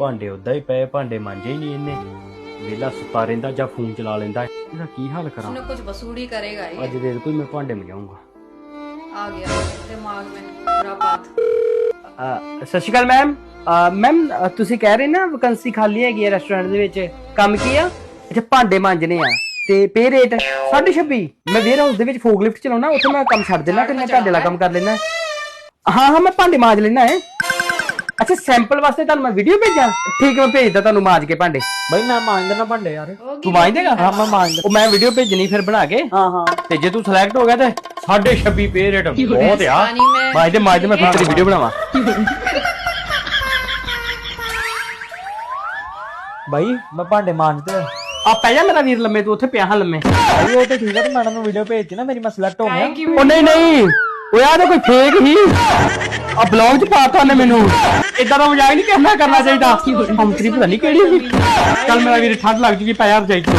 ਭਾਂਡੇ ਉਦਾਂ ਹੀ ਪਏ ਭਾਂਡੇ ਮਾਂਜੇ ਹੀ ਨਹੀਂ ਇਹਨੇ ਵੇਲਾ ਸੁੱਤਾ ਰਹਿੰਦਾ ਜਾਂ ਫੋਨ ਚਲਾ ਲੈਂਦਾ ਇਹਦਾ ਕੀ ਹਾਲ ਕਰਾਂ उसने कुछ वसूली करेगा ये ਅੱਜ ਦੇ ਕੋਈ ਮੈਂ ਭਾਂਡੇ ਮਜਾਉਂਗਾ आ गया दिमाग में पूरा बात ਸਤਿ ਸ਼੍ਰੀ ਅਕਾਲ ਮੈਮ ਮੈਮ ਤੁਸੀਂ ਕਹਿ ਰਹੇ ਨਾ ਵੈਕੈਂਸੀ ਖਾਲੀ ਹੈਗੀ ਹੈ ਰੈਸਟੋਰੈਂਟ ਦੇ ਵਿੱਚ ਕੰਮ ਕੀ ਆ ਅੱਛਾ ਭਾਂਡੇ ਮਾਂਜਣੇ ਆ ਤੇ ਪੇ ਰੇਟ 26 ਮੈਂ ਵੇਅਰ ਹਾਊਸ ਦੇ ਵਿੱਚ ਫੋਗਲਿਫਟ ਚਲਾਉਣਾ ਉੱਥੇ ਮੈਂ ਕੰਮ ਛੱਡ ਦੇਣਾ ਤੇ ਮੈਂ ਤੁਹਾਡੇ ਵਾਲਾ ਕੰਮ ਕਰ ਲੈਣਾ ਹਾਂ ਹਾਂ ਮੈਂ ਭਾਂਡੇ ਮਾਂਜ ਲੈਣਾ ਹੈ ਅੱਛਾ ਸੈਂਪਲ ਵਾਸਤੇ ਤੁਹਾਨੂੰ ਮੈਂ ਵੀਡੀਓ ਭੇਜਾਂ? ਠੀਕ ਮੈਂ ਭੇਜਦਾ ਤੁਹਾਨੂੰ ਮਾਜ ਕੇ ਭਾਂਡੇ। ਬਈ ਮੈਂ ਮਾਂਜਦਾ ਨਾ ਭਾਂਡੇ ਯਾਰ। ਤੂੰ ਮਾਂਜ ਦੇਗਾ? ਹਾਂ ਮੈਂ ਮਾਂਜਦਾ ਉਹ ਮੈਂ ਵੀਡੀਓ ਭੇਜਣੀ ਫਿਰ ਬਣਾ ਕੇ। ਹਾਂ ਹਾਂ। ਤੇ ਜੇ ਤੂੰ ਸਿਲੈਕਟ ਹੋ ਗਿਆ ਤੇ 26 ਪੇ ਰੇਟ ਬਹੁਤ ਆ। ਮਾਂਜਦੇ ਮਾਂਜਦੇ ਮੈਂ ਤੇਰੀ ਵੀਡੀਓ ਬਣਾਵਾਂ। ਬਾਈ ਮੈਂ ਭਾਂਡੇ ਮਾਂਜਦਾ ਆ। ਪੈ ਜਾ ਮੇਰਾ ਵੀਰ ਲੰਮੇ ਤੂੰ ਉੱਥੇ ਪਿਆ ਹਾਂ ਲੰਮੇ। ਭਾਈ ਉਹ ਤੇ ਠੀਕ ਹੈ ਤੇ ਮੈਡਮ ਨੂੰ ਵੀਡੀਓ ਭੇਜਦੀ ਨਾ ਮੇਰੀ ਮੈਂ ਸਿਲੈਕਟ ਹੋ ਗਿਆ। ਉਹ ਨਹੀਂ ਨਹੀਂ। ਉਹ ਯਾਰ ਕੋਈ ਫੇਕ ਹੀ। ਆ ਬਲੌਗ ਚ ਪਾਤਾ ਉਹਨੇ ਮੈਨੂੰ। ਇਦਾਂ ਦਾ ਮਜ਼ਾਕ ਨਹੀਂ ਕਰਨਾ ਕਰਨਾ ਚਾਹੀਦਾ। ਹਮ ਤੇਰੀ ਪਤਾ ਨਹੀਂ ਕਿਹੜੀ ਸੀ। ਚੱਲ ਮੇਰਾ ਵੀਰ ਠੰਡ ਲੱਗ ਜੂਗੀ ਪੈ ਜਾ ਰਜਾਈ ਚ।